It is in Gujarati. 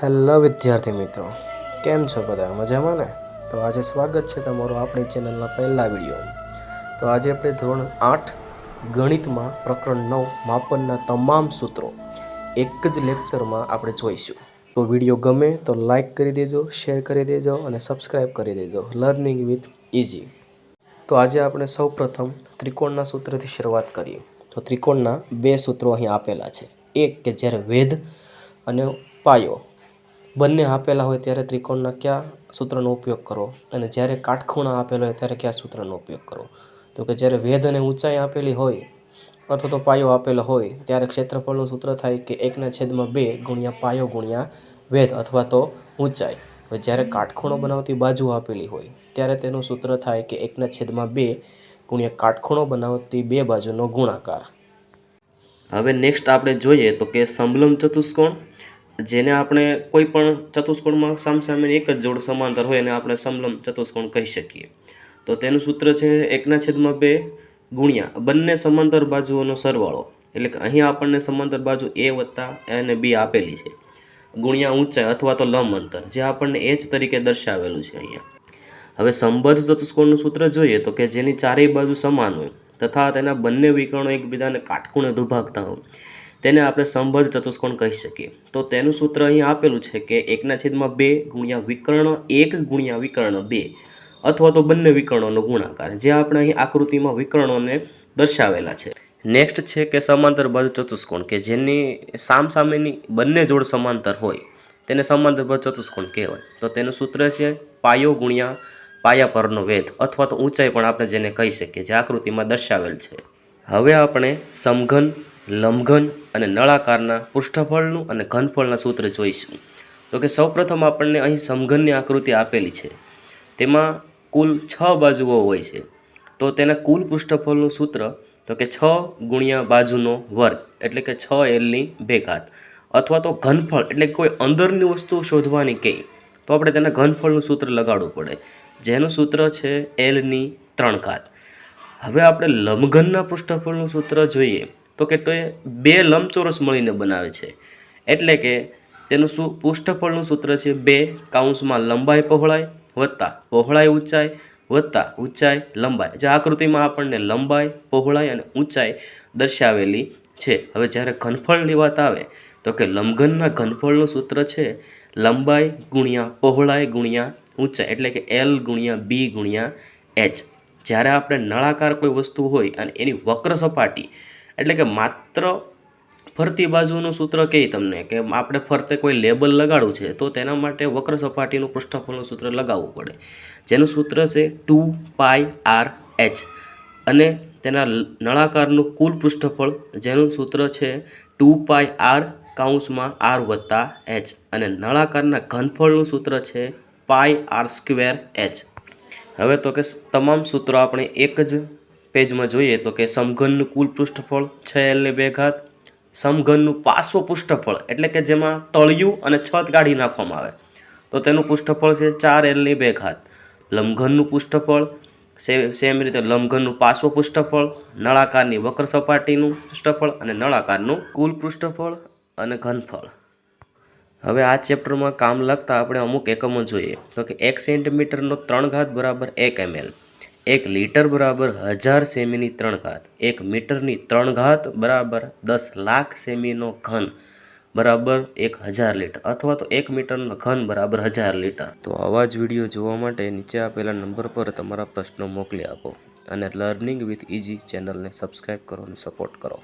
હેલો વિદ્યાર્થી મિત્રો, કેમ છો બધા? મજામાં ને? તો આજે સ્વાગત છે તમારું આપણી ચેનલના પહેલા વીડિયો. તો આજે આપણે ધોરણ આઠ ગણિતમાં પ્રકરણ નવ માપનના તમામ સૂત્રો એક જ લેક્ચરમાં આપણે જોઈશું. તો વીડિયો ગમે તો લાઈક કરી દેજો, શેર કરી દેજો અને સબસ્ક્રાઈબ કરી દેજો. લર્નિંગ વિથ ઇઝી તો આજે આપણે સૌ પ્રથમ ત્રિકોણના સૂત્રથી શરૂઆત કરીએ. તો ત્રિકોણના બે સૂત્રો અહીં આપેલા છે. એક કે જ્યારે વેધ અને પાયો. બંને આપેલા હોય ત્યારે ત્રિકોણના કયા સૂત્રનો ઉપયોગ કરો અને જ્યારે કાટખૂણા આપેલો હોય ત્યારે કયા સૂત્રનો ઉપયોગ કરો તો કે જ્યારે વેધ અને ઊંચાઈ આપેલી હોય અથવા તો પાયો આપેલો હોય ત્યારે ક્ષેત્રફળનું સૂત્ર થાય કે એકના છેદમાં બે ગુણ્યા પાયો ગુણ્યા વેધ અથવા તો ઊંચાઈ. હવે જ્યારે કાટખૂણો બનાવતી બાજુ આપેલી હોય ત્યારે તેનું સૂત્ર થાય કે એકના છેદમાં બે ગુણ્યા કાટખૂણો બનાવતી બે બાજુનો ગુણાકાર. હવે નેક્સ્ટ આપણે જોઈએ તો કે સમલમ ચતુષ્કોણ જેને આપણે કોઈ પણ ચતુષ્કોણમાં સામસામેની એક જ જોડ સમાંતર હોય એને આપણે સમલમ ચતુષ્કોણ કહી શકીએ. તો તેનું સૂત્ર છે એકના છેદમાં બે ગુણ્યા બંને સમાંતર બાજુઓનો સરવાળો. એટલે કે અહીંયા આપણને સમાંતર બાજુ એ વત્તા અને બી આપેલી છે. ગુણ્યા ઊંચાઈ અથવા તો લંબ અંતર, જે આપણને એચ તરીકે દર્શાવેલું છે અહીંયા. હવે સંબદ્ધ ચતુષ્કોણનું સૂત્ર જોઈએ તો કે જેની ચારેય બાજુ સમાન હોય, તથા તેના બંને વિકર્ણો એકબીજાને કાટખૂણે દુભાગતા હોય. તેને આપણે સંબદ્ધ ચતુષ્કોણ કહી શકીએ. તો તેનું સૂત્ર અહીં આપેલું છે કે એકના છેદમાં બે ગુણ્યા વિકર્ણ એક ગુણ્યા વિકર્ણ બે, અથવા તો બંને વિકર્ણોનો ગુણાકાર, જે આપણે અહીં આકૃતિમાં વિકર્ણોને દર્શાવેલા છે. નેક્સ્ટ છે કે સમાંતર બાજુ ચતુષ્કોણ, કે જેની સામસામેની બંને જોડ સમાંતર હોય, તેને સમાંતર બાજુ ચતુષ્કોણ કહેવાય. તો તેનું સૂત્ર છે પાયો ગુણ્યા પાયા પરનો વેધ, અથવા તો ઊંચાઈ પણ આપણે જેને કહી શકીએ, જે આકૃતિમાં દર્શાવેલ છે. હવે આપણે સમઘન લંબઘન અને નળાકારના પૃષ્ઠફળનું અને ઘનફળના સૂત્ર જોઈશું. તો કે સૌપ્રથમ આપણને અહીં સમઘનની આકૃતિ આપેલી છે. તેમાં કુલ છ બાજુઓ હોય છે. તો તેના કુલ પૃષ્ઠફળનું સૂત્ર તો કે છ ગુણ્યા બાજુનો વર્ગ, એટલે કે છ એલની ઘાત અથવા તો ઘનફળ, એટલે કોઈ અંદરની વસ્તુ શોધવાની કહે તો આપણે તેના ઘનફળનું સૂત્ર લગાડવું પડે. જેનું સૂત્ર છે એલની ત્રણ ઘાત. હવે આપણે લંબઘનના પૃષ્ઠફળનું સૂત્ર જોઈએ. તો કે તે બે લંબચોરસ મળીને બનાવે છે. એટલે કે તેનું શું પૃષ્ઠફળનું સૂત્ર છે બે કાઉન્સમાં લંબાઈ પહોળાઈ, વત્તા પહોળાઈ ઊંચાઈ, વત્તા ઊંચાઈ, લંબાઈ. જે આકૃતિમાં આપણને લંબાઈ, પહોળાઈ અને ઊંચાઈ દર્શાવેલી છે. હવે જ્યારે ઘનફળની વાત આવે, તો કે લંબઘનના ઘનફળનું સૂત્ર છે લંબાઈ ગુણ્યા પહોળાઈ ગુણ્યા ઊંચાઈ. એટલે કે એલ ગુણ્યા બી ગુણ્યા એચ. જ્યારે આપણે નળાકાર કોઈ વસ્તુ હોય અને એની વક્ર સપાટી એટલે કે માત્ર ફરતી બાજુનું સૂત્ર કહે તમને? કે આપણે ફરતે કોઈ લેબલ લગાડવું છે, તો તેના માટે વક્ર સપાટીનું પૃષ્ઠફળનું સૂત્ર લગાવવું પડે. જેનું સૂત્ર છે ટુ પાય આર એચ. અને તેના નળાકારનું કુલ પૃષ્ઠફળ, જેનું સૂત્ર છે ટુ પાય આર કાઉન્સમાં આર વત્તા એચ. અને નળાકારના ઘનફળનું સૂત્ર છે પાય આર સ્ક્વેર એચ. હવે તો કે તમામ સૂત્રો આપણે એક જ પેજમાં જોઈએ તો કે સમઘનનું કુલ પૃષ્ઠફળ છ એલની બે ઘાત સમઘનનું પાર્શ્વ પૃષ્ઠફળ એટલે કે જેમાં તળિયું અને છત કાઢી નાખવામાં આવે. તો તેનું પૃષ્ઠફળ છે ચાર એલની બે ઘાત લંબઘનનું પૃષ્ઠફળ સેમ રીતે લંબઘનનું પાર્શ્વ પૃષ્ઠફળ, નળાકારની વક્ર સપાટીનું પૃષ્ઠફળ અને નળાકારનું કુલ પૃષ્ઠફળ અને ઘનફળ. હવે આ ચેપ્ટરમાં કામ લગતા આપણે અમુક એકમો જોઈએ. તો કે એક સેન્ટીમીટરનો ત્રણ ઘાત બરાબર એક એમએલ એક લીટર બરાબર હજાર સેમીની ત્રણ ઘાત. એક મીટરની ત્રણ ઘાત બરાબર દસ લાખ સેમીનો ઘન બરાબર એક હજાર લીટર અથવા તો એક મીટરનો ઘન બરાબર હજાર લીટર. તો આવા જ વીડિયો જોવા માટે નીચે આપેલા નંબર પર તમારા પ્રશ્નો મોકલી આપો અને લર્નિંગ વિથ ઇઝી ચેનલને સબસ્ક્રાઈબ કરો અને સપોર્ટ કરો.